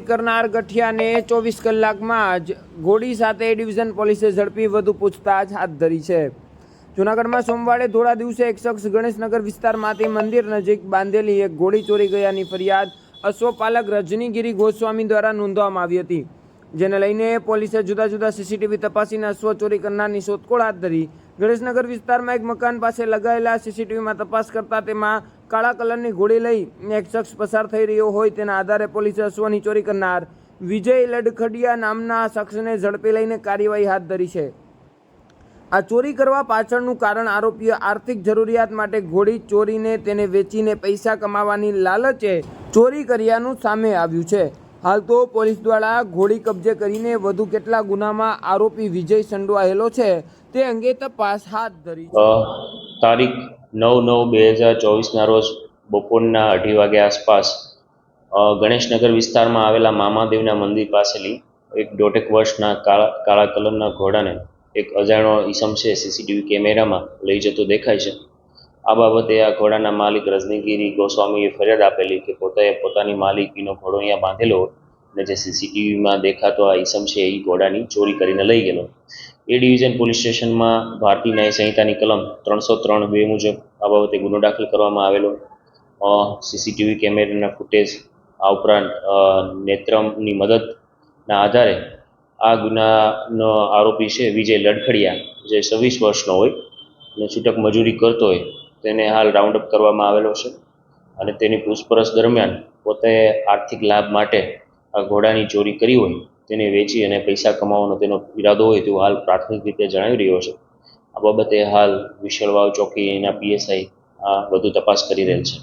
કરનાર ગઠિયાને ચોવીસ કલાકમાં જ ઘોડી સાથે ડિવિઝન પોલીસે ઝડપી વધુ પૂછતાછ હાથ ધરી છે. જૂનાગઢમાં સોમવારે ધોળા દિવસે એક શખ્સ ગણેશનગર વિસ્તારમાંથી મંદિર નજીક બાંધેલી એક ઘોડી ચોરી ગયાની ફરિયાદ અશ્વપાલક રજનીગીરી ગોસ્વામી દ્વારા નોંધવામાં આવી હતી. જેને લઈને પોલીસે જુદા જુદા સીસીટીવી તપાસીને અશ્વ ચોરી કરનારની શોધખોળ હાથ ધરી ગણેશનગર વિસ્તારમાં એક મકાન પાસે લગાયેલા સીસીટીવીમાં તપાસ કરતા તેમાં કાળા કલરની ગોળી લઈ એક શખ્સ પસાર થઈ રહ્યો હોય તેના આધારે પોલીસે અશ્વની ચોરી કરનાર વિજય લડખડિયા નામના શખ્સને ઝડપી લઈને કાર્યવાહી હાથ ધરી છે. આ ચોરી કરવા પાછળનું કારણ આરોપીએ આર્થિક જરૂરિયાત માટે ઘોડી ચોરીને તેને વેચીને પૈસા કમાવાની લાલચે ચોરી કર્યાનું સામે આવ્યું છે. હાલ તો પોલીસ દ્વારા ઘોડી કબજે કરીને વધુ કેટલા ગુનામાં આરોપી વિજય સંડવાયેલો છે તે અંગે તપાસ હાથ ધરી છે. તારીખ નવ નવ બે હજાર ચોવીસના રોજ બપોરના અઢી વાગ્યા આસપાસ ગણેશનગર વિસ્તારમાં આવેલા મામાદેવના મંદિર પાસેની એક દોઢેક વર્ષના કાળા કાળા કલરના ઘોડાને એક અજાણો ઈસમ છે, સીસીટીવી કેમેરામાં લઈ જતો દેખાય છે. આ બાબતે આ ઘોડાના માલિક રજનીગીરી ગોસ્વામીએ ફરિયાદ આપેલી કે પોતે પોતાની માલિકીનો ઘોડો અહીંયા બાંધેલો હોય અને જે સીસીટીવીમાં દેખાતો આ ઈસમ છે એ ઘોડાની ચોરી કરીને લઈ ગયેલો. એ ડિવિઝન પોલીસ સ્ટેશનમાં ભારતીય ન્યાય સંહિતાની કલમ ત્રણસો ત્રણ બે મુજબ આ બાબતે ગુનો દાખલ કરવામાં આવેલો. સીસીટીવી કેમેરાના ફૂટેજ, આ ઉપરાંત નેત્રમની મદદના આધારે આ ગુનાનો આરોપી છે વિજય લડખડિયા, જે છવ્વીસ વર્ષનો હોય અને છૂટક મજૂરી કરતો હોય તેને હાલ રાઉન્ડ અપ કરવામાં આવેલો છે અને તેની પૂછપરછ દરમિયાન પોતે આર્થિક લાભ માટે આ ઘોડાની ચોરી કરી હોય, તેને વેચી અને પૈસા કમાવાનો તેનો ઈરાદો હોય તેવું હાલ પ્રાથમિક રીતે જણાવી રહ્યો છે. આ બાબતે હાલ વિશળવાવ ચોકીના પીએસઆઈ આ વધુ તપાસ કરી રહેલ છે.